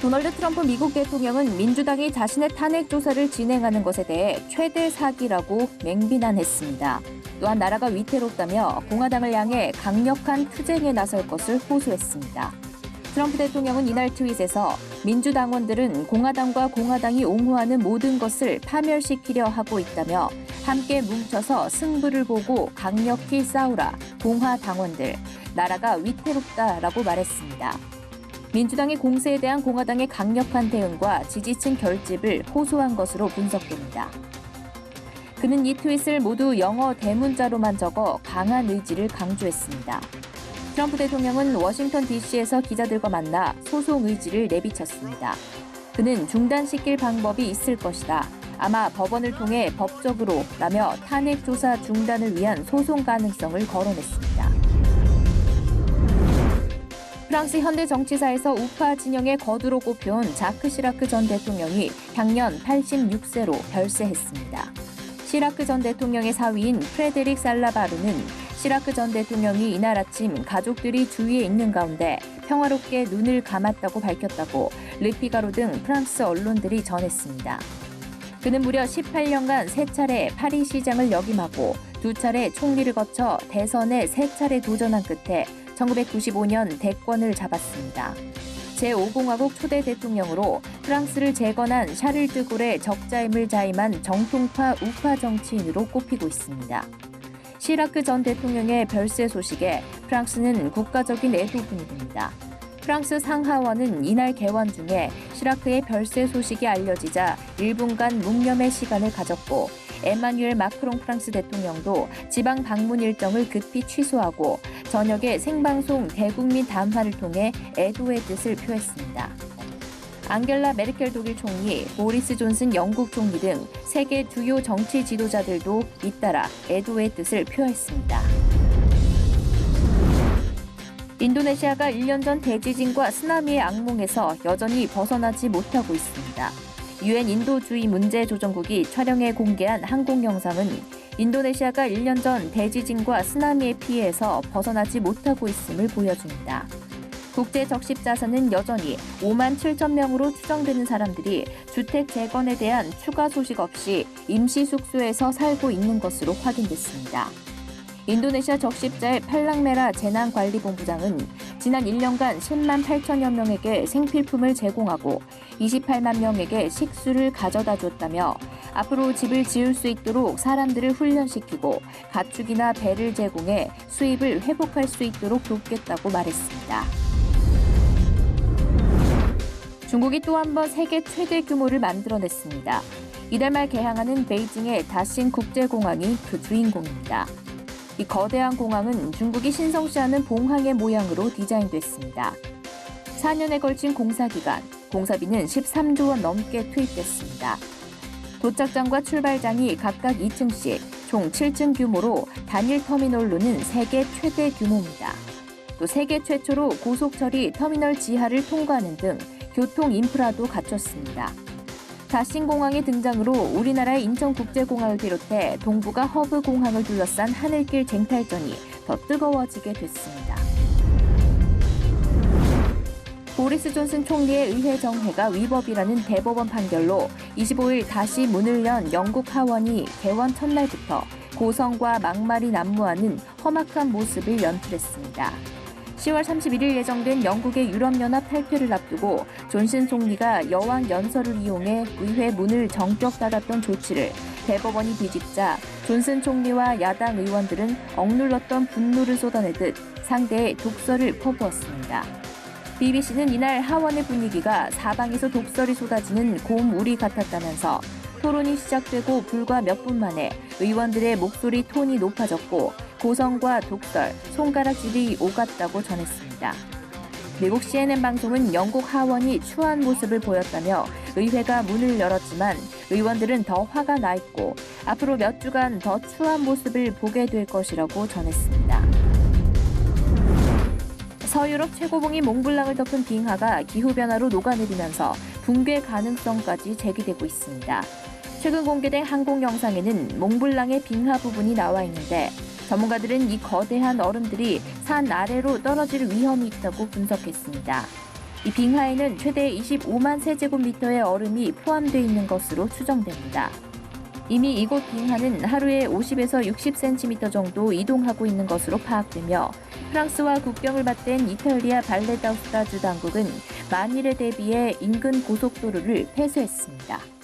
도널드 트럼프 미국 대통령은 민주당이 자신의 탄핵 조사를 진행하는 것에 대해 최대 사기라고 맹비난했습니다. 또한 나라가 위태롭다며 공화당을 향해 강력한 투쟁에 나설 것을 호소했습니다. 트럼프 대통령은 이날 트윗에서 민주당원들은 공화당과 공화당이 옹호하는 모든 것을 파멸시키려 하고 있다며 함께 뭉쳐서 승부를 보고 강력히 싸우라 공화당원들 나라가 위태롭다라고 말했습니다. 민주당이 공세에 대한 공화당의 강력한 대응과 지지층 결집을 호소한 것으로 분석됩니다. 그는 이 트윗을 모두 영어 대문자로만 적어 강한 의지를 강조했습니다. 트럼프 대통령은 워싱턴 DC에서 기자들과 만나 소송 의지를 내비쳤습니다. 그는 중단시킬 방법이 있을 것이다. 아마 법원을 통해 법적으로 라며 탄핵 조사 중단을 위한 소송 가능성을 거론했습니다. 프랑스 현대 정치사에서 우파 진영의 거두로 꼽혀온 자크 시라크 전 대통령이 향년 86세로 별세했습니다. 시라크 전 대통령의 사위인 프레데릭 살라바르는 시라크 전 대통령이 이날 아침 가족들이 주위에 있는 가운데 평화롭게 눈을 감았다고 밝혔다고 르피가로 등 프랑스 언론들이 전했습니다. 그는 무려 18년간 세 차례 파리 시장을 역임하고 두 차례 총리를 거쳐 대선에 세 차례 도전한 끝에 1995년 대권을 잡았습니다. 제5공화국 초대 대통령으로 프랑스를 재건한 샤를 드골의 적자임을 자임한 정통파 우파 정치인으로 꼽히고 있습니다. 시라크 전 대통령의 별세 소식에 프랑스는 국가적인 애도 분위기입니다. 프랑스 상하원은 이날 개원 중에 시라크의 별세 소식이 알려지자 1분간 묵념의 시간을 가졌고 에마뉴엘 마크롱 프랑스 대통령도 지방 방문 일정을 급히 취소하고 저녁에 생방송 대국민談화를 통해 애도의 뜻을 표했습니다. 앙겔라 메르켈 독일 총리, 보리스 존슨 영국 총리 등 세계 주요 정치 지도자들도 잇따라 애도의 뜻을 표했습니다. 인도네시아가 1년 전 대지진과 쓰나미의 악몽에서 여전히 벗어나지 못하고 있습니다. 유엔 인도주의 문제 조정국이 촬영해 공개한 항공 영상은 인도네시아가 1년 전 대지진과 쓰나미의 피해에서 벗어나지 못하고 있음을 보여줍니다. 국제 적십 자산은 여전히 5만 7천 명으로 추정되는 사람들이 주택 재건에 대한 추가 소식 없이 임시 숙소에서 살고 있는 것으로 확인됐습니다. 인도네시아 적십자의 팔랑메라 재난관리본부장은 지난 1년간 10만 8천여 명에게 생필품을 제공하고 28만 명에게 식수를 가져다 줬다며 앞으로 집을 지을 수 있도록 사람들을 훈련시키고 가축이나 배를 제공해 수입을 회복할 수 있도록 돕겠다고 말했습니다. 중국이 또 한 번 세계 최대 규모를 만들어냈습니다. 이달 말 개항하는 베이징의 다신 국제공항이 그 주인공입니다. 이 거대한 공항은 중국이 신성시하는 봉황의 모양으로 디자인됐습니다. 4년에 걸친 공사 기간, 공사비는 13조 원 넘게 투입됐습니다. 도착장과 출발장이 각각 2층씩 총 7층 규모로 단일 터미널로는 세계 최대 규모입니다. 또 세계 최초로 고속철이 터미널 지하를 통과하는 등 교통 인프라도 갖췄습니다. 다신공항의 등장으로 우리나라의 인천국제공항을 비롯해 동북아 허브공항을 둘러싼 하늘길 쟁탈전이 더 뜨거워지게 됐습니다. 보리스 존슨 총리의 의회 정회가 위법이라는 대법원 판결로 25일 다시 문을 연 영국 하원이 개원 첫날부터 고성과 막말이 난무하는 험악한 모습을 연출했습니다. 10월 31일 예정된 영국의 유럽연합 탈퇴를 앞두고 존슨 총리가 여왕 연설을 이용해 의회 문을 정격 닫았던 조치를 대법원이 뒤집자 존슨 총리와 야당 의원들은 억눌렀던 분노를 쏟아내듯 상대의 독설을 퍼부었습니다. BBC는 이날 하원의 분위기가 사방에서 독설이 쏟아지는 곰우리 같았다면서 토론이 시작되고 불과 몇 분 만에 의원들의 목소리 톤이 높아졌고 고성과 독설, 손가락질이 오갔다고 전했습니다. 미국 CNN 방송은 영국 하원이 추한 모습을 보였다며 의회가 문을 열었지만 의원들은 더 화가 나 있고 앞으로 몇 주간 더 추한 모습을 보게 될 것이라고 전했습니다. 서유럽 최고봉인 몽블랑을 덮은 빙하가 기후변화로 녹아내리면서 붕괴 가능성까지 제기되고 있습니다. 최근 공개된 항공 영상에는 몽블랑의 빙하 부분이 나와 있는데 전문가들은 이 거대한 얼음들이 산 아래로 떨어질 위험이 있다고 분석했습니다. 이 빙하에는 최대 25만 세제곱미터의 얼음이 포함되어 있는 것으로 추정됩니다. 이미 이곳 빙하는 하루에 50에서 60cm 정도 이동하고 있는 것으로 파악되며 프랑스와 국경을 맞댄 이탈리아 발레다우스타 주 당국은 만일에 대비해 인근 고속도로를 폐쇄했습니다.